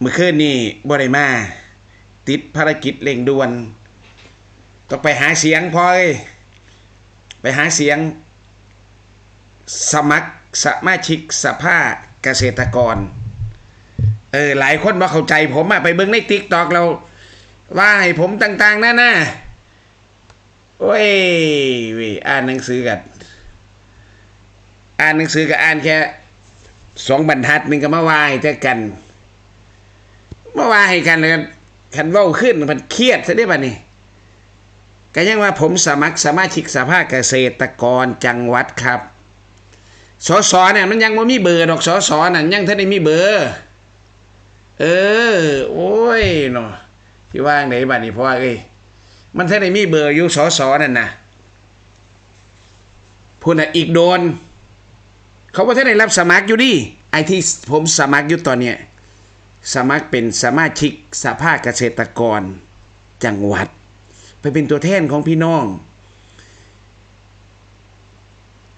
เมื่อคืนนี่บ่ได้มา ติดภารกิจเร่งด่วน ต้องไปหาเสียงพอย ไปหาเสียง สมัครสมาชิกสภาเกษตรกร เออ หลายคนว่าเข้าใจผมอะไปเบิ่งในติ๊กตอกเรา ว่าให้ผมต่างๆนั่นน่ะโอ้ยว้ยอ่านหนังสือกันอ่านหนังสือก็อ่านแค่สองบรรทัดหนึ่งก็มาวายแต่กัน มาวายให้กันเลยคันเว้าขึ้นมันเครียดซะได้ป่ะนี่ก็ยังว่าผมสมัครสมาชิกสภาเกษตรกรจังหวัดครับ สสเนี่ยมันยังไม่มีเบอร์ดอกสสน่ะยังท่านได้มีเบอร์ เออ โอ้ยเนาะที่ว่างไหนบัดนี้เพราะว่าเอ้ยมันท่านได้มีเบอร์อยู่สสนั่นนะพูดน่ะอีกโดน เขาว่าท่านได้รับสมัครอยู่ดิไอที่ผมสมัครอยู่ตอนเนี้ย สมัครเป็นสมาชิกสภาเกษตรกรจังหวัด ไปเป็นตัวแทนของพี่น้อง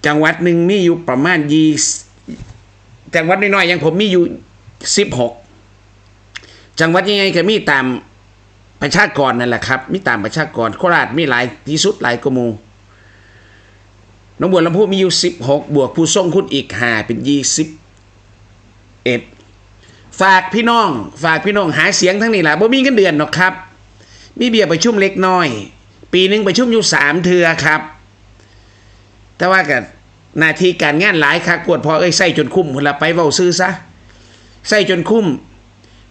จังหวัดหนึ่งมีอยู่ประมาณยี่จังหวัดน้อยๆอยังผมมีอยู่สิบหกจังหวัดยังไงก็มีตามประชากรนั่นแหละครับ มีตามประชากรโคราชมีหลายที่สุดหลายกมูน้องบัวลำพูมีอยู่สิบหกบวกผู้ทรงคุณอีกห้าเป็นยี่สิบเอ็ด ฝากพี่น้อง ฝากพี่น้องหาเสียงทั้งนี้แหละบ่มีเงินเดือนหรอกครับ มีเบี้ยประชุมเล็กน้อย ปีหนึ่งประชุมอยู่สามเทือครับ แต่ว่ากับหน้าที่การงานหลายคักวดพอเอ้ยใส่จนคุ้มคนละไปเว้าซื้อซะใส่จนคุ้ม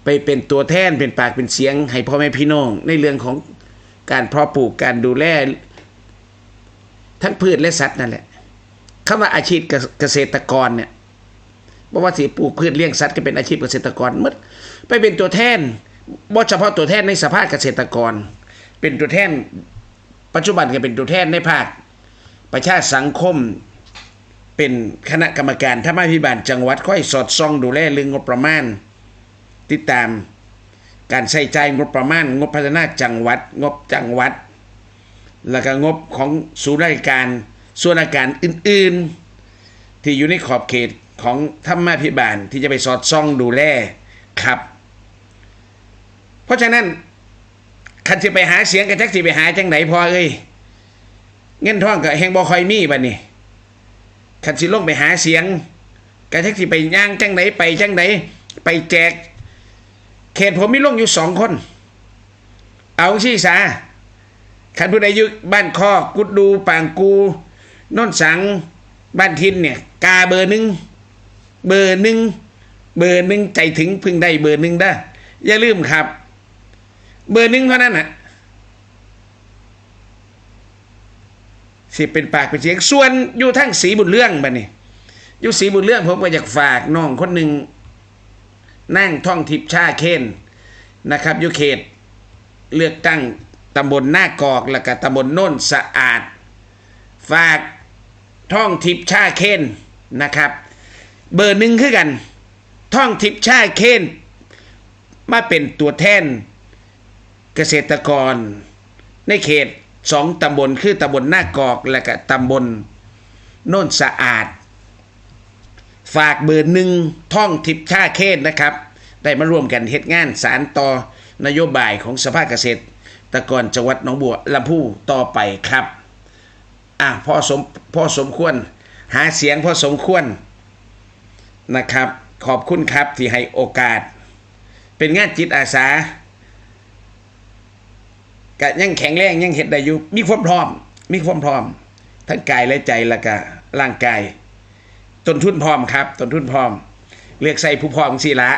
ไปเป็นตัวแทนเป็นปากเป็นเสียง ให้พ่อแม่พี่น้อง ในเรื่องของการเพาะปลูกการดูแลทั้งพืชและสัตว์นั่นแหละคำว่าอาชีพเกษตรกรเนี่ย บอกว่าสิปลูกพืชเลี้ยงสัตว์ก็เป็นอาชีพเกษตรกรมดไปเป็นตัวแทนบ่เฉพาะตัวแทนในสภาพเกษตรกร เป็นตัวแทน ปัจจุบันก็เป็นตัวแทนในภาคประชาสังคมเป็นคณะกรรมการธรรมาภิบาลจังหวัดค่อยสอดส่องดูแลเรื่องงบประมาณ ติดตามการใช้จ่ายงบประมาณ งบพัฒนาจังหวัด งบจังหวัด แล้วก็งบของศูนย์ราชการส่วนราชการอื่น ๆ ที่อยู่ในขอบเขต ของธรรมาภิบาลที่จะไปสอดส่องดูแลครับ เพราะฉะนั้นคันสิไปหาเสียงกับแท็กซี่ไปหาจังไหนพอเอ้ยเงินท่องกับแหงบอคอยมีบัดนี้คันสิลงไปหาเสียงกับแท็กซี่ไปย่างจังไหนไปจังไหนไปแจก เขตผมมีลงอยู่สองคน เอาชี่สาขันผู้ใดอยู่บ้านคอกุดดูปางกูโนนสังบ้านทินเนี่ย กาเบอร์หนึ่ง เบอร์หนึ่งเบอร์หนึ่งใจถึงพึงได้เบอร์หนึ่งได้อย่าลืมครับ เบอร์หนึ่งเท่านั้นน่ะสิเป็นปากเป็นเสียงส่วนอยู่ทั้งสีบุญเรื่องบ้านี่อยู่สีบุญเรื่องผมก็อยากฝากน้องคนหนึ่งนั่งท่องทิพชาเคนนะครับอยู่เขตเลือกตั้งตำบลหน้ากอกแล้วก็ตำบลโน่นสะอาด ฝากท่องทิพชาเคนนะครับ เบอร์หนึ่งคือกัน ท่องทิพชาเคนมาเป็นตัวแทน เกษตรกร ในเขตสองตำบลคือตำบลหน้ากอกและก็ตำบลโน่นสะอาด ฝากเบอร์หนึ่งท่องทิพชาเคนนะครับ ได้มาร่วมกันเหตุงานสารต่อนโยบายของสภาเกษตรกรจังหวัดหนองบัวลำพูต่อไปครับ อะพ่อสมพ่อสมควร หาเสียงพ่อสมควร นะครับ ขอบคุณครับที่ให้โอกาส เป็นงานจิตอาสากะยังแข็งแรงยังเห็ดได้อยู่มีความพร้อม มีความพร้อม ทั้งกายและใจแล้วก็ร่างกายต้นทุนพร้อมครับต้นทุนพร้อม เลือกใส่ผู้พร้อมสิละ